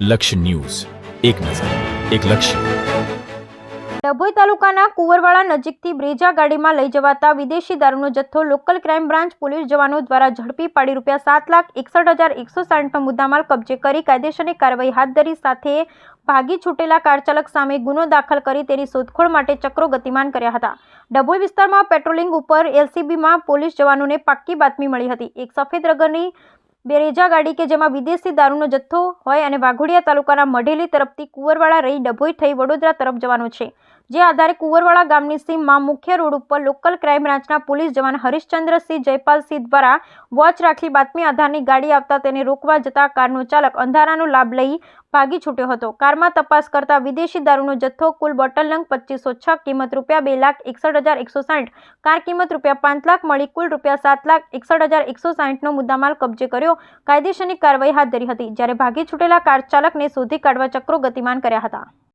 લક્ષ્ય ન્યૂઝ. એક નજર, એક લક્ષ્ય. ડભોઈ તાલુકાના કુંવરવાડા નજીકથી બ્રેજા ગાડીમાં લઈ જવાતા વિદેશી દારૂનો જથ્થો લોકલ ક્રાઇમ બ્રાન્ચ પોલીસ જવાનો દ્વારા ઝડપી પાડી રૂપિયા સાત લાખ એકસઠ હજાર એકસો સાઠનો મુદ્દામાલ કબજે કરી કાયદેસરની કાર્યવાહી હાથ ધરી સાથે ભાગી છૂટેલા કાર ચાલક સામે ગુનો દાખલ કરી તેની શોધખોળ માટે ચક્રો ગતિમાન કર્યા હતા. ડભોઈ વિસ્તારમાં પેટ્રોલિંગ ઉપર એલસીબીમાં પોલીસ જવાનોને પાક્કી બાતમી મળી હતી. એક સફેદ રંગની બેરેજા ગાડી કે જેમાં વિદેશી દારૂનો જથ્થો હોય અને વાઘોડિયા તાલુકાના મઢેલી તરફથી કુંવરવાડા રહી ડભોઈ થઈ વડોદરા તરફ જવાનો છે. જે આધારે કુંવરવાડા ગામની સીમમાં મુખ્ય રોડ ઉપર લોકલ ક્રાઇમ બ્રાન્ચના પોલીસ જવાન હરિશ્ચંદ્રસિંહ જયપાલસિંહ દ્વારા વોચ રાખી બાતમી આધારની ગાડી આવતા તેને રોકવા જતા કારનો ચાલક અંધારાનો લાભ લઈ ભાગી છૂટ્યો હતો. કારમાં તપાસ કરતા વિદેશી દારૂનો જથ્થો કુલ બોટલ નંગ પચીસો છ, કિંમત રૂપિયા બે લાખ એકસઠ હજાર એકસો સાઠ, કાર કિંમત રૂપિયા પાંચ લાખ મળી કુલ રૂપિયા સાત લાખ એકસઠ હજાર એકસો સાઠનો મુદ્દામાલ કબજે કર્યો. કાયદેસરની કાર્યવાહી હાથ ધરી હતી, જ્યારે ભાગી છૂટેલા કાર ચાલકને શોધી કાઢવા ચક્રો ગતિમાન કર્યા હતા.